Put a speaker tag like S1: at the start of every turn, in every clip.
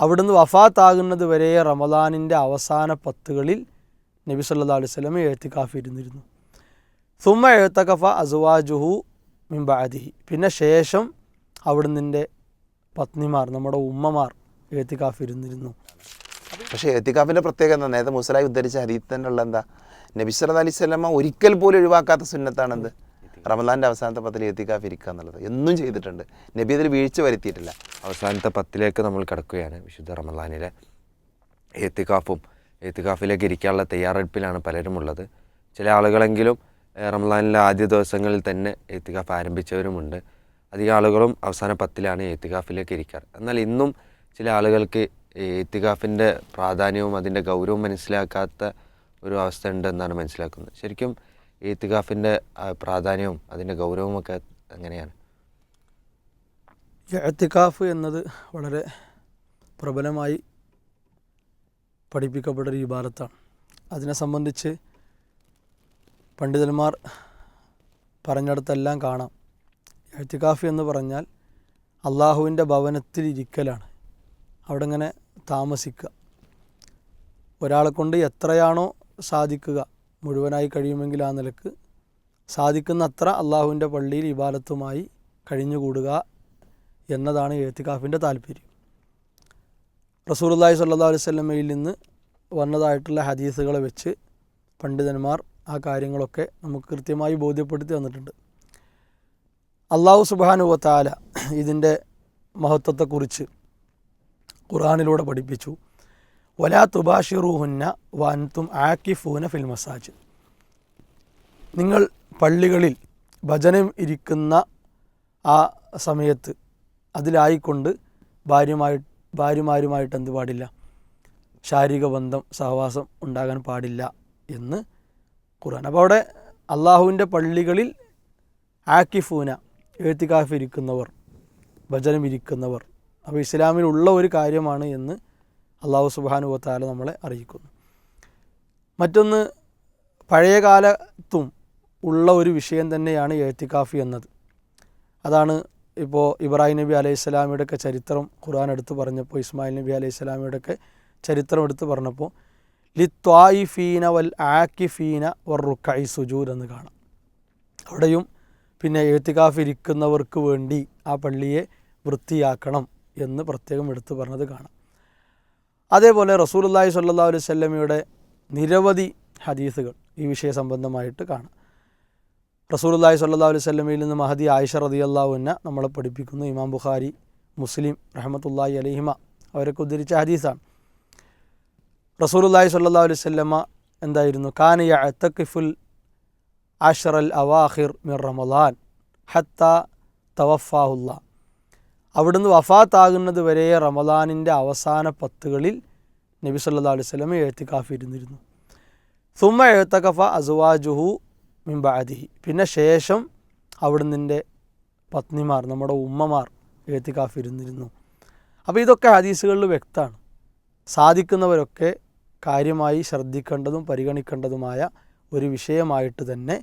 S1: അവിടുന്ന് വഫാത്താകുന്നത് വരെ റമദാനിന്റെ അവസാന പത്തുകളിൽ നബി സല്ലാ അലൈഹി സ്വലം എഴുത്തിക്കാഫ് ഇരുന്നിരുന്നു. സുമ എഴുത്തക്കഫ അസുവാജുഹു മിംബാദിഹി പിന്നെ ശേഷം അവിടുന്നിന്റെ പത്നിമാർ നമ്മുടെ ഉമ്മമാർ എഴുത്തിക്കാഫ് ഇരുന്നിരുന്നു.
S2: പക്ഷേ എത്തിക്കാഫിന്റെ പ്രത്യേകത എന്താ? നേരത്തെ മുസലായി ഉദ്ധരിച്ച ഹരീത്ത് തന്നെയുള്ള എന്താ? നബി സല്ലാ അലൈഹി സ്വലമ ഒരിക്കൽ പോലും ഒഴിവാക്കാത്ത സുന്നത്താണെന്ത്? റമദാന്റെ അവസാനത്തെ പത്തിൽ എത്തിക്കാഫ് ഇരിക്കുക എന്നുള്ളത്. എന്നും ചെയ്തിട്ടുണ്ട്. നബി അതിൽ വീഴ്ച വരുത്തിയിട്ടില്ല.
S3: അവസാനത്തെ പത്തിലേക്ക് നമ്മൾ കിടക്കുകയാണ്. വിശുദ്ധ റമദാനിലെ എത്തിക്കാഫും എത്തിക്കാഫിലേക്ക് ഇരിക്കാനുള്ള തയ്യാറെടുപ്പിലാണ് പലരും ഉള്ളത് ചില ആളുകളെങ്കിലും റമദാനിലെ ആദ്യ ദിവസങ്ങളിൽ തന്നെ എത്തിക്കാഫ് ആരംഭിച്ചവരുമുണ്ട്. അധികം ആളുകളും അവസാന പത്തിലാണ് എത്തിക്കാഫിലേക്ക് ഇരിക്കാറ് എന്നാൽ ഇന്നും ചില ആളുകൾക്ക് എത്തിക്കാഫിന്റെ പ്രാധാന്യവും അതിന്റെ ഗൗരവവും മനസ്സിലാക്കാത്ത ഒരു അവസ്ഥ ഉണ്ടെന്നാണ് മനസ്സിലാക്കുന്നത്. ശരിക്കും ഏത്തിക്കാഫിന്റെ പ്രാധാന്യവും അതിന്റെ ഗൗരവമൊക്കെ എങ്ങനെയാണ്?
S1: എഴുത്തിക്കാഫ് എന്നത് വളരെ പ്രബലമായി പഠിപ്പിക്കപ്പെട്ട ഒരു ഇബാരത്താണ് അതിനെ സംബന്ധിച്ച് പണ്ഡിതന്മാർ പറഞ്ഞിടത്തെല്ലാം കാണാം. എഴുത്തിക്കാഫ് എന്ന് പറഞ്ഞാൽ അള്ളാഹുവിന്റെ ഭവനത്തിൽ ഇരിക്കലാണ് അവിടെ ഇങ്ങനെ താമസിക്കുക. ഒരാളെ കൊണ്ട് എത്രയാണോ സാധിക്കുക മുഴുവനായി കഴിയുമെങ്കിൽ ആ നിലയ്ക്ക് സാധിക്കുന്ന അത്ര അള്ളാഹുവിന്റെ പള്ളിയിൽ ഇബാലത്തുമായി കഴിഞ്ഞുകൂടുക എന്നതാണ് എഴുത്തിക്കാഫിന്റെ താല്പര്യം. റസൂലുള്ളാഹി സ്വല്ലല്ലാഹു അലൈഹി വസല്ലമയിൽ നിന്ന് വന്നതായിട്ടുള്ള ഹദീസുകളെ വെച്ച് പണ്ഡിതന്മാർ ആ കാര്യങ്ങളൊക്കെ നമുക്ക് കൃത്യമായി ബോധ്യപ്പെടുത്തി തന്നിട്ടുണ്ട് അള്ളാഹു സുബാനുവത്താല ഇതിന്റെ മഹത്വത്തെക്കുറിച്ച് ഖുറാനിലൂടെ പഠിപ്പിച്ചു. വലാ തുബാഷിറൂഹുന്ന വൻതും ആക്കിഫൂന ഫിൽ മസാജ് നിങ്ങൾ പള്ളികളിൽ ഭജനം ഇരിക്കുന്ന ആ സമയത്ത് അതിലായിക്കൊണ്ട് ഭാര്യമായി ഭാര്യമാരുമായിട്ട് എന്ത് പാടില്ല? ശാരീരിക ബന്ധം സഹവാസം ഉണ്ടാകാൻ പാടില്ല എന്ന് ഖുർആൻ. അപ്പോൾ അവിടെ അള്ളാഹുവിന്റെ പള്ളികളിൽ ആക്കിഫൂന എഴുത്തിക്കാഫ് ഇരിക്കുന്നവർ ഭജനം ഇരിക്കുന്നവർ. അപ്പോൾ ഇസ്ലാമിലുള്ള ഒരു കാര്യമാണ് എന്ന് അള്ളാഹു സുബാനുവത്താല നമ്മളെ അറിയിക്കുന്നു. മറ്റൊന്ന് പഴയ കാലത്തും ഉള്ള ഒരു വിഷയം തന്നെയാണ് എഴുത്തിക്കാഫി എന്നത്. അതാണ് ഇപ്പോൾ ഇബ്രാഹിം നബി അലൈഹി സ്വലാമിയുടെയൊക്കെ ചരിത്രം ഖുർആൻ എടുത്ത് പറഞ്ഞപ്പോൾ ഇസ്മായിൽ നബി അലൈഹി സ്വലാമിയുടെയൊക്കെ ചരിത്രം എടുത്ത് പറഞ്ഞപ്പോൾ ലി ത്വായിഫീന വൽ ആക്കിഫീന വർ റുക്കൈ സുജൂദ് എന്ന് കാണാം. അവിടെയും പിന്നെ എഴുത്തിക്കാഫ് ഇരിക്കുന്നവർക്ക് വേണ്ടി ആ പള്ളിയെ വൃത്തിയാക്കണം എന്ന് പ്രത്യേകം എടുത്തു പറഞ്ഞത് കാണാം. അതേപോലെ റസൂലുള്ളാഹി സല്ലാ അലൈഹി വസല്ലമയുടെ നിരവധി ഹദീസുകൾ ഈ വിഷയ സംബന്ധമായിട്ട് കാണാം. റസൂലുള്ളാഹി സ്വല്ലല്ലാഹു അലൈഹി വസല്ലമയിൽ നിന്ന് മഹദി ആയിഷ അൻഹ നമ്മളെ പഠിപ്പിക്കുന്നു. ഇമാം ബുഖാരി മുസ്ലിം റഹ്മത്തുള്ളാഹി അലൈഹിമ അവരൊക്കെ ഉദ്ധരിച്ച ഹദീസാണ്. റസൂലുള്ളാഹി സ്വല്ലല്ലാഹു അലൈഹി വസല്ലമ എന്തായിരുന്നു? കാന യഅതഖിഫുൽ അഷറൽ അവാഹിർ മിർ റമളാൻ ഹത്ത തവഫാഹുല്ല. അവിടുന്ന് വഫാത്താകുന്നത് വരെ റമദാനിന്റെ അവസാന പത്തുകളിൽ നബി സല്ലാ അലൈഹി വസല്ലമ എഴുത്തിക്കാഫ് ഇരുന്നിരുന്നു. സുമ എഴുത്തക്കഫ അസുവാജുഹു മിംബാദിഹി പിന്നെ ശേഷം അവിടുന്നിന്റെ പത്നിമാർ നമ്മുടെ ഉമ്മമാർ എഴുത്തിക്കാഫ് ഇരുന്നിരുന്നു. അപ്പോൾ ഇതൊക്കെ ഹദീസുകളിൽ വ്യക്തമാണ്. സാധിക്കുന്നവരൊക്കെ കാര്യമായി ശ്രദ്ധിക്കേണ്ടതും പരിഗണിക്കേണ്ടതുമായ ഒരു വിഷയമായിട്ട് തന്നെ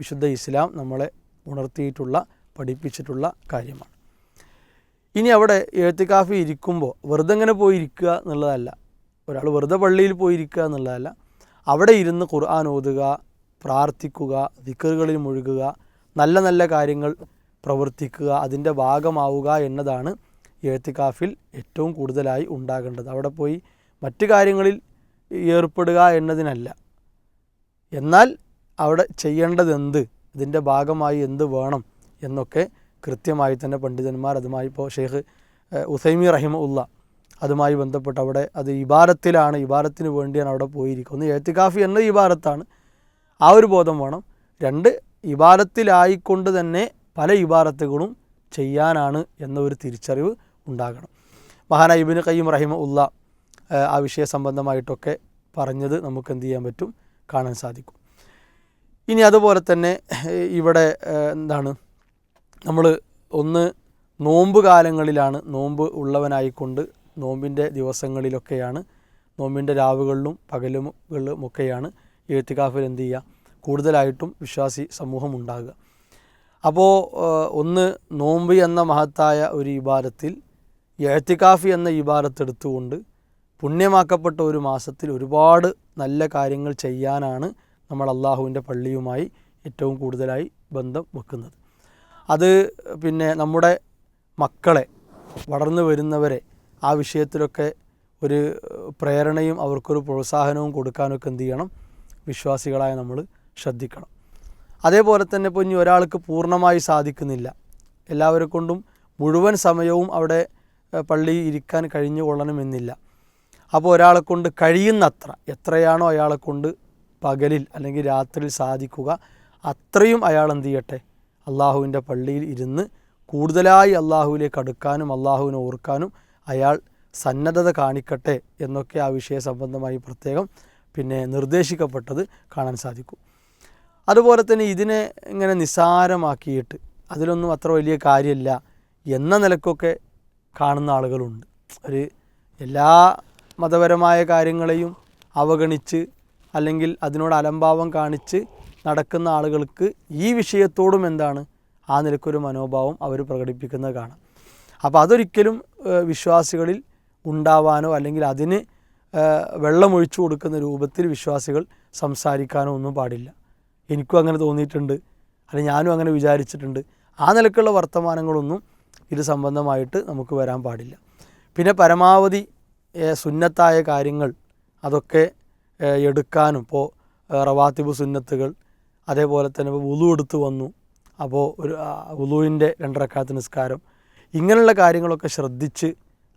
S1: വിശുദ്ധ ഇസ്ലാം നമ്മളെ ഉണർത്തിയിട്ടുള്ള പഠിപ്പിച്ചിട്ടുള്ള കാര്യമാണ്. ഇനി അവിടെ എഴുത്തിക്കാഫി ഇരിക്കുമ്പോൾ വെറുതെ ഇങ്ങനെ പോയി ഇരിക്കുക എന്നുള്ളതല്ല. ഒരാൾ വെറുതെ പള്ളിയിൽ പോയി ഇരിക്കുക എന്നുള്ളതല്ല. അവിടെ ഇരുന്ന് ഖുർആൻ ഓതുക പ്രാർത്ഥിക്കുക ദിക്കറുകളിൽ മുഴുകുക നല്ല നല്ല കാര്യങ്ങൾ പ്രവർത്തിക്കുക അതിന്റെ ഭാഗമാവുക എന്നതാണ് എഴുത്തിക്കാഫിൽ ഏറ്റവും കൂടുതലായി ഉണ്ടാകേണ്ടത്. അവിടെ പോയി മറ്റു കാര്യങ്ങളിൽ ഏർപ്പെടുക എന്നതിനല്ല. എന്നാൽ അവിടെ ചെയ്യേണ്ടതെന്ത് ഇതിന്റെ ഭാഗമായി എന്ത് വേണം എന്നൊക്കെ കൃത്യമായി തന്നെ പണ്ഡിതന്മാർ അതുമായി ഇപ്പോൾ ഷെയ്ഖ് ഉസൈമി റഹിമ ഉള്ള അതുമായി ബന്ധപ്പെട്ട് അവിടെ അത് ഇബാരത്തിലാണ് ഇബാരത്തിന് വേണ്ടിയാണ് അവിടെ പോയിരിക്കുന്നത്. എഴുത്തിക്കാഫി എന്ന ഇബാരത്താണ് ആ ഒരു ബോധം വേണം. രണ്ട് ഇബാരത്തിലായിക്കൊണ്ട് തന്നെ പല ഇബാരത്തുകളും ചെയ്യാനാണ് എന്ന ഒരു തിരിച്ചറിവ് ഉണ്ടാകണം. മഹാന ഇബിന് കയ്യും റഹിമ ഉള്ള ആ വിഷയ സംബന്ധമായിട്ടൊക്കെ പറഞ്ഞത് നമുക്ക് എന്ത് ചെയ്യാൻ പറ്റും? കാണാൻ സാധിക്കും. ഇനി അതുപോലെ തന്നെ ഇവിടെ എന്താണ് നമ്മൾ ഒന്ന് നോമ്പ് കാലങ്ങളിലാണ് നോമ്പ് ഉള്ളവനായിക്കൊണ്ട് നോമ്പിന്റെ ദിവസങ്ങളിലൊക്കെയാണ് നോമ്പിന്റെ രാവുകളിലും പകലുകളിലും ഒക്കെയാണ് എഴുത്തിക്കാഫിൽ എന്ത് ചെയ്യുക? കൂടുതലായിട്ടും വിശ്വാസി സമൂഹം ഉണ്ടാകുക. അപ്പോൾ ഒന്ന് നോമ്പ് എന്ന മഹത്തായ ഒരു ഇബാരത്തിൽ എഴുത്തിക്കാഫി എന്ന ഇബാരത്തെടുത്തുകൊണ്ട് പുണ്യമാക്കപ്പെട്ട ഒരു മാസത്തിൽ ഒരുപാട് നല്ല കാര്യങ്ങൾ ചെയ്യാനാണ് നമ്മൾ അള്ളാഹുവിന്റെ പള്ളിയുമായി ഏറ്റവും കൂടുതലായി ബന്ധം വെക്കുന്നത്. അത് പിന്നെ നമ്മുടെ മക്കളെ വളർന്നു വരുന്നവരെ ആ വിഷയത്തിലൊക്കെ ഒരു പ്രേരണയും അവർക്കൊരു പ്രോത്സാഹനവും കൊടുക്കാനൊക്കെ എന്ത് ചെയ്യണം? വിശ്വാസികളായ നമ്മൾ ശ്രദ്ധിക്കണം. അതേപോലെ തന്നെ ഇപ്പോൾ ഇനി ഒരാൾക്ക് പൂർണമായി സാധിക്കുന്നില്ല. എല്ലാവരെ കൊണ്ടും മുഴുവൻ സമയവും അവിടെ പള്ളി ഇരിക്കാൻ കഴിഞ്ഞു കൊള്ളണമെന്നില്ല. അപ്പോൾ ഒരാളെ കൊണ്ട് കഴിയുന്നത്ര എത്രയാണോ അയാളെ കൊണ്ട് പകലിൽ അല്ലെങ്കിൽ രാത്രിയിൽ സാധിക്കുക അത്രയും അയാൾ എന്ത് ചെയ്യട്ടെ? അള്ളാഹുവിന്റെ പള്ളിയിൽ ഇരുന്ന് കൂടുതലായി അള്ളാഹുവിലേക്ക് അടുക്കാനും അള്ളാഹുവിനെ ഓർക്കാനും അയാൾ സന്നദ്ധത കാണിക്കട്ടെ എന്നൊക്കെ ആ വിഷയ സംബന്ധമായി പ്രത്യേകം പിന്നെ നിർദ്ദേശിക്കപ്പെട്ടത് കാണാൻ സാധിക്കും. അതുപോലെ തന്നെ ഇതിനെ ഇങ്ങനെ നിസ്സാരമാക്കിയിട്ട് അതിലൊന്നും അത്ര വലിയ കാര്യമില്ല എന്ന നിലക്കൊക്കെ കാണുന്ന ആളുകളുണ്ട്. ഒരു എല്ലാ മതപരമായ കാര്യങ്ങളെയും അവഗണിച്ച് അല്ലെങ്കിൽ അതിനോട് അലംഭാവം കാണിച്ച് നടക്കുന്ന ആളുകൾക്ക് ഈ വിഷയത്തോടും എന്താണ് ആ നിലക്കൊരു മനോഭാവം അവർ പ്രകടിപ്പിക്കുന്നത് കാണാം. അപ്പോൾ അതൊരിക്കലും വിശ്വാസികളിൽ ഉണ്ടാവാനോ അല്ലെങ്കിൽ അതിന് വെള്ളമൊഴിച്ചു കൊടുക്കുന്ന രൂപത്തിൽ വിശ്വാസികൾ സംസാരിക്കാനോ ഒന്നും പാടില്ല. എനിക്കും അങ്ങനെ തോന്നിയിട്ടുണ്ട്. അല്ലെങ്കിൽ ഞാനും അങ്ങനെ വിചാരിച്ചിട്ടുണ്ട്. ആ നിലക്കുള്ള വർത്തമാനങ്ങളൊന്നും ഇത് സംബന്ധമായിട്ട് നമുക്ക് വരാൻ പാടില്ല. പിന്നെ പരമാവധി സുന്നത്തായ കാര്യങ്ങൾ അതൊക്കെ എടുക്കാനും ഇപ്പോൾ റവാത്തിബ് സുന്നത്തുകൾ അതേപോലെ തന്നെ വുളു എടുത്ത് വന്നു. അപ്പോൾ ഒരു വുളുവിന്റെ രണ്ടരക്കാത്ത നിസ്കാരം. ഇങ്ങനെയുള്ള കാര്യങ്ങളൊക്കെ ശ്രദ്ധിച്ച്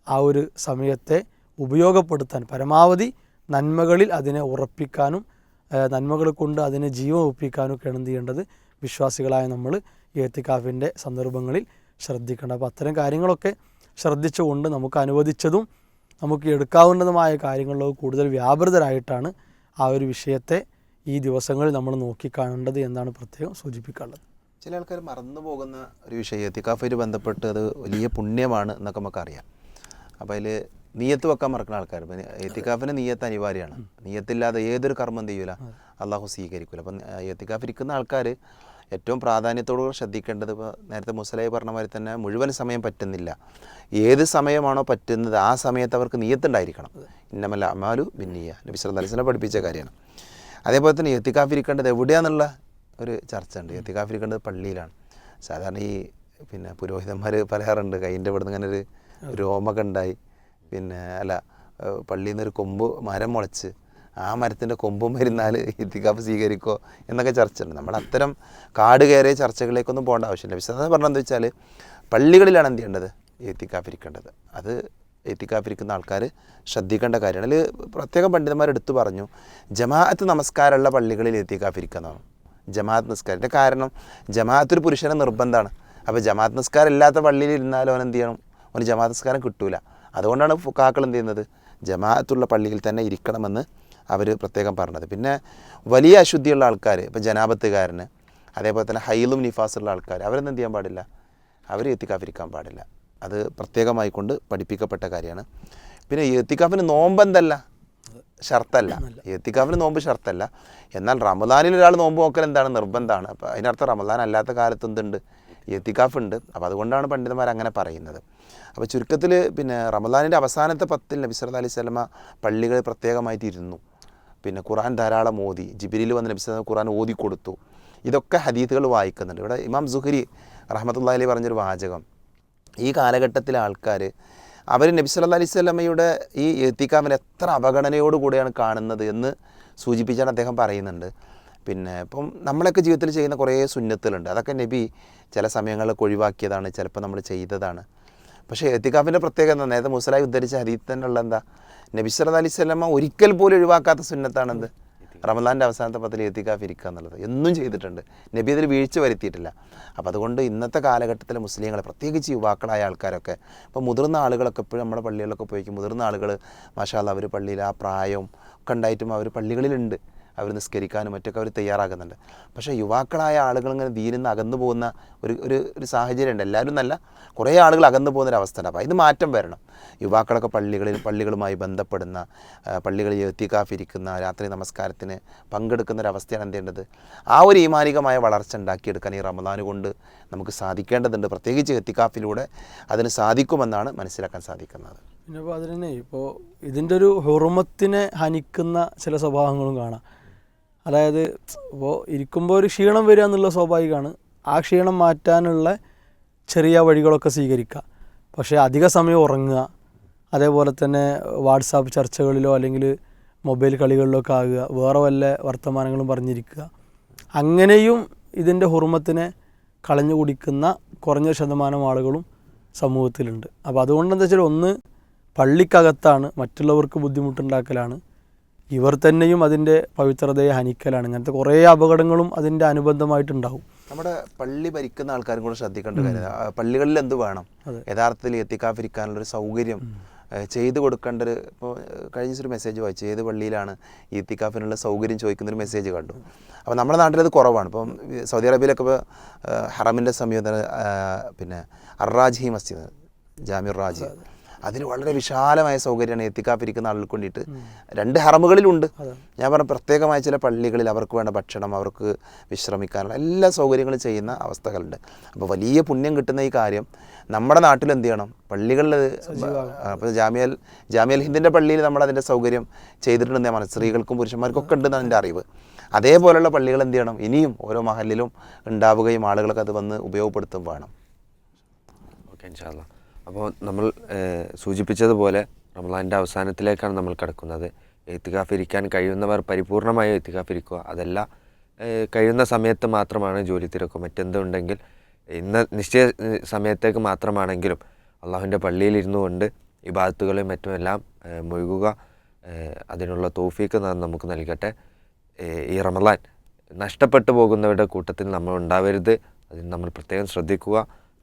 S1: ആ ഒരു സമയത്തെ ഉപയോഗപ്പെടുത്താൻ പരമാവധി നന്മകളിൽ അതിനെ ഉറപ്പിക്കാനും നന്മകൾ കൊണ്ട് അതിനെ ജീവൻ ഒപ്പിക്കാനും ഒക്കെ എന്ത് ചെയ്യേണ്ടത്? വിശ്വാസികളായ നമ്മൾ ഏത്തിക്കാഫിന്റെ സന്ദർഭങ്ങളിൽ ശ്രദ്ധിക്കേണ്ടത്. അപ്പോൾ അത്തരം കാര്യങ്ങളൊക്കെ ശ്രദ്ധിച്ചുകൊണ്ട് നമുക്ക് അനുവദിച്ചതും നമുക്ക് എടുക്കാവുന്നതുമായ കാര്യങ്ങളിലൊക്കെ കൂടുതൽ വ്യാപൃതരായിട്ടാണ് ആ ഒരു വിഷയത്തെ ഈ ദിവസങ്ങൾ നമ്മൾ നോക്കിക്കാണേണ്ടത് എന്നാണ് പ്രത്യേകം സൂചിപ്പിക്കാനുള്ളത്.
S2: ചില ആൾക്കാർ മറന്നു പോകുന്ന ഒരു വിഷയം എത്തിക്കാഫായിട്ട് ബന്ധപ്പെട്ട് അത് വലിയ പുണ്യമാണ് എന്നൊക്കെ നമുക്കറിയാം. അപ്പോൾ അതിൽ നീയത്ത് വെക്കാൻ മറക്കുന്ന ആൾക്കാർ എത്തിക്കാഫിന് നീയത്ത് അനിവാര്യമാണ്. നീയത്തില്ലാതെ ഏതൊരു കർമ്മം ചെയ്യൂല അള്ളാഹു സ്വീകരിക്കില്ല അപ്പം എത്തിക്കാഫ് ഇരിക്കുന്ന ആൾക്കാർ ഏറ്റവും പ്രാധാന്യത്തോടുകൂടി ശ്രദ്ധിക്കേണ്ടത് ഇപ്പോൾ നേരത്തെ മുസലായി പറഞ്ഞ മാതിരി തന്നെ മുഴുവൻ സമയം പറ്റുന്നില്ല. ഏത് സമയമാണോ പറ്റുന്നത് ആ സമയത്ത് അവർക്ക് നീയത്തുണ്ടായിരിക്കണം ഇന്നമല്ല അമാലു ബിന്നിയ നബി സല്ലല്ലാഹു അലൈഹി പഠിപ്പിച്ച കാര്യമാണ്. അതേപോലെ തന്നെ എത്തിക്കാഫിരിക്കേണ്ടത് എവിടെയാണെന്നുള്ള ഒരു ചർച്ച ഉണ്ട് എത്തിക്കാഫിരിക്കേണ്ടത് പള്ളിയിലാണ്. സാധാരണ ഈ പിന്നെ പുരോഹിതന്മാർ പറയാറുണ്ട് കൈന്റെ ഇവിടുന്ന് ഇങ്ങനെ ഒരു രോമൊക്കെ ഉണ്ടായി. പിന്നെ അല്ല പള്ളിയിൽ നിന്നൊരു കൊമ്പ് മരം മുളച്ച് ആ മരത്തിന്റെ കൊമ്പും വരുന്നാൽ ഇത്തിക്കാഫ് സ്വീകരിക്കോ എന്നൊക്കെ ചർച്ച ഉണ്ട് നമ്മൾ അത്തരം കാട് കയറിയ ചർച്ചകളിലേക്കൊന്നും പോകേണ്ട ആവശ്യമില്ല. വിശദത പറഞ്ഞതെന്ന് വെച്ചാൽ പള്ളികളിലാണ് എന്ത് ചെയ്യേണ്ടത്? എത്തിക്കാഫ് ഇരിക്കേണ്ടത് അത് എത്തിക്കാഫിരിക്കുന്ന ആൾക്കാർ ശ്രദ്ധിക്കേണ്ട കാര്യമാണ്. അതിൽ പ്രത്യേകം പണ്ഡിതന്മാർ എടുത്തു പറഞ്ഞു ജമാഅത്ത് നമസ്കാരമുള്ള പള്ളികളിൽ എത്തിക്കാഫിരിക്കുന്നതാണ് ജമാഅത്ത് നിസ്കാരം ഇതിന്റെ കാരണം ജമാഅത്ത് ഒരു പുരുഷന് നിർബന്ധമാണ്. അപ്പോൾ ജമാഅത്ത് നിസ്കാരം ഇല്ലാത്ത പള്ളിയിൽ ഇരുന്നാലും അവൻ എന്ത് ചെയ്യണം? അവന് ജമാഅത്ത് നിസ്കാരം കിട്ടൂല. അതുകൊണ്ടാണ് ഫുക്കാക്കൾ എന്ത് ചെയ്യുന്നത്? ജമാഅത്തുള്ള പള്ളിയിൽ തന്നെ ഇരിക്കണമെന്ന് അവർ പ്രത്യേകം പറഞ്ഞത്. പിന്നെ വലിയ അശുദ്ധിയുള്ള ആൾക്കാർ ഇപ്പോൾ ജനാപത്തുകാരന് അതേപോലെ തന്നെ ഹൈലും നിഫാസുള്ള ആൾക്കാർ അവരൊന്നും എന്ത് ചെയ്യാൻ പാടില്ല? അവർ എത്തിക്കാതിരിക്കാൻ പാടില്ല. അത് പ്രത്യേകമായി കൊണ്ട് പഠിപ്പിക്കപ്പെട്ട കാര്യമാണ്. പിന്നെ എത്തിക്കാഫിന് നോമ്പെന്തല്ല? ഷർത്തല്ല. എത്തിക്കാഫിന് നോമ്പ് ഷർത്തല്ല. എന്നാൽ റമദാനിൽ ഒരാൾ നോമ്പ് നോക്കൽ എന്താണ് നിർബന്ധമാണ് അപ്പോൾ അതിനർത്ഥം റമദാൻ അല്ലാത്ത കാലത്ത് എന്തുണ്ട്? എത്തിക്കാഫ് ഉണ്ട്. അപ്പോൾ അതുകൊണ്ടാണ് പണ്ഡിതന്മാർ അങ്ങനെ പറയുന്നത്. അപ്പോൾ ചുരുക്കത്തിൽ പിന്നെ റമദാനിന്റെ അവസാനത്തെ പത്തിൽ നബി സല്ലല്ലാഹു അലൈഹി സ്വലമ പള്ളികളിൽ പ്രത്യേകമായിട്ട് ഇരുന്നു. പിന്നെ ഖുറാൻ ധാരാളം ഓതി. ജിബിരിൽ വന്ന് നബി ഖുറാൻ ഓതി കൊടുത്തു. ഇതൊക്കെ ഹദീത്തുകൾ വായിക്കുന്നുണ്ട്. ഇവിടെ ഇമാം സുഹരി റഹ്മത്തുള്ളാഹി അലി പറഞ്ഞൊരു വാചകം. ഈ കാലഘട്ടത്തിലെ ആൾക്കാർ അവർ നബി സല്ലാ അലൈഹി സ്വലമയുടെ ഈ എത്തിക്കാമിനെ എത്ര അവഗണനയോടുകൂടിയാണ് കാണുന്നത് എന്ന് സൂചിപ്പിച്ചാണ് അദ്ദേഹം പറയുന്നുണ്ട്. പിന്നെ ഇപ്പം നമ്മളൊക്കെ ജീവിതത്തിൽ ചെയ്യുന്ന കുറേ സുന്നത്തുകളുണ്ട്. അതൊക്കെ നബി ചില സമയങ്ങളിൽ ഒഴിവാക്കിയതാണ് ചിലപ്പോൾ നമ്മൾ ചെയ്തതാണ്. പക്ഷേ എത്തിക്കാഫിന്റെ പ്രത്യേകത എന്താ? നേരത്തെ മുസലായി ഉദ്ധരിച്ച ഹരീത്തനുള്ള എന്താ? നബി സല്ലാ അലൈഹി സ്വലമ ഒരിക്കൽ പോലും ഒഴിവാക്കാത്ത സുന്നത്താണെന്ത്? റമദാന്റെ അവസാനത്തെ പത്തിൽ എത്തിക്കാഫ് ഇരിക്കുക എന്നുള്ളത്. എന്നും ചെയ്തിട്ടുണ്ട്. നബി അതിൽ വീഴ്ച വരുത്തിയിട്ടില്ല. അപ്പോൾ അതുകൊണ്ട് ഇന്നത്തെ കാലഘട്ടത്തിലെ മുസ്ലിങ്ങൾ പ്രത്യേകിച്ച് യുവാക്കളായ ആൾക്കാരൊക്കെ ഇപ്പോൾ മുതിർന്ന ആളുകളൊക്കെ എപ്പോഴും നമ്മുടെ പള്ളികളിലൊക്കെ പോയിക്കും മുതിർന്ന ആളുകൾ മാഷാല്ല അവർ പള്ളിയിൽ ആ പ്രായവും ഒക്കെ ഉണ്ടായിട്ടും അവർ പള്ളികളിലുണ്ട്. അവർ നിസ്കരിക്കാനും മറ്റൊക്കെ അവർ തയ്യാറാകുന്നുണ്ട് പക്ഷേ യുവാക്കളായ ആളുകൾ ഇങ്ങനെ ദീനിൽ നിന്ന് അകന്നു പോകുന്ന ഒരു ഒരു ഒരു സാഹചര്യമുണ്ട്. എല്ലാവരും നല്ല കുറേ ആളുകൾ അകന്നു പോകുന്നൊരവസ്ഥയാണ് അപ്പോൾ ഇത് മാറ്റം വരണം. യുവാക്കളൊക്കെ പള്ളികളിൽ പള്ളികളുമായി ബന്ധപ്പെടുന്ന പള്ളികളിൽ എത്തിക്കാഫിരിക്കുന്ന രാത്രി നമസ്കാരത്തിന് പങ്കെടുക്കുന്ന ഒരവസ്ഥയാണ് എന്ത് ചെയ്യേണ്ടത്? ആ ഒരു ഈമാനികമായ വളർച്ച ഉണ്ടാക്കിയെടുക്കാൻ ഈ റമദാൻ കൊണ്ട് നമുക്ക് സാധിക്കേണ്ടതുണ്ട്. പ്രത്യേകിച്ച് എത്തിക്കാഫിലൂടെ അതിന് സാധിക്കുമെന്നാണ് മനസ്സിലാക്കാൻ സാധിക്കുന്നത്.
S1: പിന്നെ അതിനെ ഇപ്പോൾ ഇതിന്റെ ഒരു ഹുറുമത്തിനെ ഹനിക്കുന്ന ചില സ്വഭാവങ്ങളും കാണാം. അതായത് ഇപ്പോൾ ഇരിക്കുമ്പോൾ ഒരു ക്ഷീണം വരിക എന്നുള്ള സ്വാഭാവികമാണ്. ആ ക്ഷീണം മാറ്റാനുള്ള ചെറിയ വഴികളൊക്കെ സ്വീകരിക്കുക. പക്ഷേ അധിക സമയം ഉറങ്ങുക. അതേപോലെ തന്നെ വാട്സാപ്പ് ചർച്ചകളിലോ അല്ലെങ്കിൽ മൊബൈൽ കളികളിലോ ഒക്കെ ആകുക. വേറെ വല്ല വർത്തമാനങ്ങളും പറഞ്ഞിരിക്കുക. അങ്ങനെയും ഇതിന്റെ ഹുർമത്തിനെ കളഞ്ഞു കുടിക്കുന്ന കുറഞ്ഞ ശതമാനം ആളുകളും സമൂഹത്തിലുണ്ട്. അപ്പോൾ അതുകൊണ്ട് എന്താ വെച്ചാൽ ഒന്ന് പള്ളിക്കകത്താണ് മറ്റുള്ളവർക്ക് ബുദ്ധിമുട്ടുണ്ടാക്കലാണ്. ഇവർ തന്നെയും അതിന്റെ പവിത്രതയെ ഹനിക്കലാണ്. ഇങ്ങനത്തെ കുറേ അപകടങ്ങളും അതിന്റെ അനുബന്ധമായിട്ടുണ്ടാവും.
S2: നമ്മുടെ പള്ളി ഭരിക്കുന്ന ആൾക്കാരും കൂടെ ശ്രദ്ധിക്കേണ്ട കാര്യം പള്ളികളിൽ എന്ത് വേണം? യഥാർത്ഥത്തിൽ എത്തിക്കാതിരിക്കാനുള്ള ഒരു സൗകര്യം ചെയ്തു കൊടുക്കേണ്ട ഒരു ഇപ്പോൾ കഴിഞ്ഞ ദിവസം ഒരു മെസ്സേജ് വായിച്ചു. ഏത് പള്ളിയിലാണ് ഈ എത്തിക്കാഫിനുള്ള സൗകര്യം ചോദിക്കുന്ന ഒരു മെസ്സേജ് കണ്ടു. അപ്പോൾ നമ്മുടെ നാട്ടിലത് കുറവാണ്. ഇപ്പം സൗദി അറേബ്യയിലൊക്കെ ഇപ്പോൾ ഹറമിന്റെ സമീപം പിന്നെ അറാജി മസ്ജിദ് ജാമിർ റാജി. അതിന് വളരെ വിശാലമായ സൗകര്യമാണ് എത്തിക്കാപ്പിരിക്കുന്ന ആളുകൾക്ക് വേണ്ടിയിട്ട്. രണ്ട് ഹറമുകളിലുണ്ട്. ഞാൻ പറഞ്ഞ പ്രത്യേകമായ ചില പള്ളികളിൽ അവർക്ക് വേണ്ട ഭക്ഷണം അവർക്ക് വിശ്രമിക്കാനുള്ള എല്ലാ സൗകര്യങ്ങളും ചെയ്യുന്ന അവസ്ഥകളുണ്ട്. അപ്പോൾ വലിയ പുണ്യം കിട്ടുന്ന ഈ കാര്യം നമ്മുടെ നാട്ടിൽ എന്ത് ചെയ്യണം? പള്ളികളിൽ അപ്പോൾ ജാമ്യൽ ജാമ്യൽ ഹിന്ദിന്റെ പള്ളിയിൽ നമ്മൾ അതിന്റെ സൗകര്യം ചെയ്തിട്ടുണ്ടെന്ന് ഞാൻ പറഞ്ഞു. സ്ത്രീകൾക്കും പുരുഷന്മാർക്കും ഒക്കെ ഉണ്ടെന്നാണ് എന്റെ അറിവ്. അതേപോലെയുള്ള പള്ളികൾ എന്ത് ചെയ്യണം? ഇനിയും ഓരോ മഹലിലും ഉണ്ടാവുകയും ആളുകൾക്ക് അത് വന്ന് ഉപയോഗപ്പെടുത്തും വേണം.
S3: ഓക്കെ ഇൻഷാല്ല അപ്പോൾ നമ്മൾ സൂചിപ്പിച്ചതുപോലെ റമലാന്റെ അവസാനത്തിലേക്കാണ് നമ്മൾ കിടക്കുന്നത്. എത്തിക്കാഫ് ഇരിക്കാൻ കഴിയുന്നവർ പരിപൂർണമായി എത്തിക്കാഫ് ഇരിക്കുക. അതല്ല കഴിയുന്ന സമയത്ത് മാത്രമാണ് ജോലി തിരക്കും. മറ്റെന്തുണ്ടെങ്കിൽ ഇന്ന് നിശ്ചയ സമയത്തേക്ക് മാത്രമാണെങ്കിലും അള്ളാഹുവിന്റെ പള്ളിയിൽ ഇരുന്നു കൊണ്ട് ഈ ബാത്തുകളും മറ്റുമെല്ലാം മുഴുകുക അതിനുള്ള തോഫീക്ക് നമുക്ക് നൽകട്ടെ. ഈ റമലാൻ നഷ്ടപ്പെട്ടു പോകുന്നവരുടെ കൂട്ടത്തിൽ നമ്മൾ ഉണ്ടാവരുത്. അതിന് നമ്മൾ പ്രത്യേകം ശ്രദ്ധിക്കുക.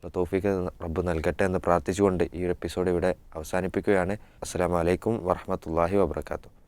S3: അപ്പോൾ തോഫിക്ക് റബ്ബ് നൽകട്ടെ എന്ന് പ്രാർത്ഥിച്ചുകൊണ്ട് ഈ ഒരു എപ്പിസോഡ് ഇവിടെ അവസാനിപ്പിക്കുകയാണ്. അസ്സാം വലൈക്കും വറഹമത്തല്ലാഹി വാബർക്കാത്തു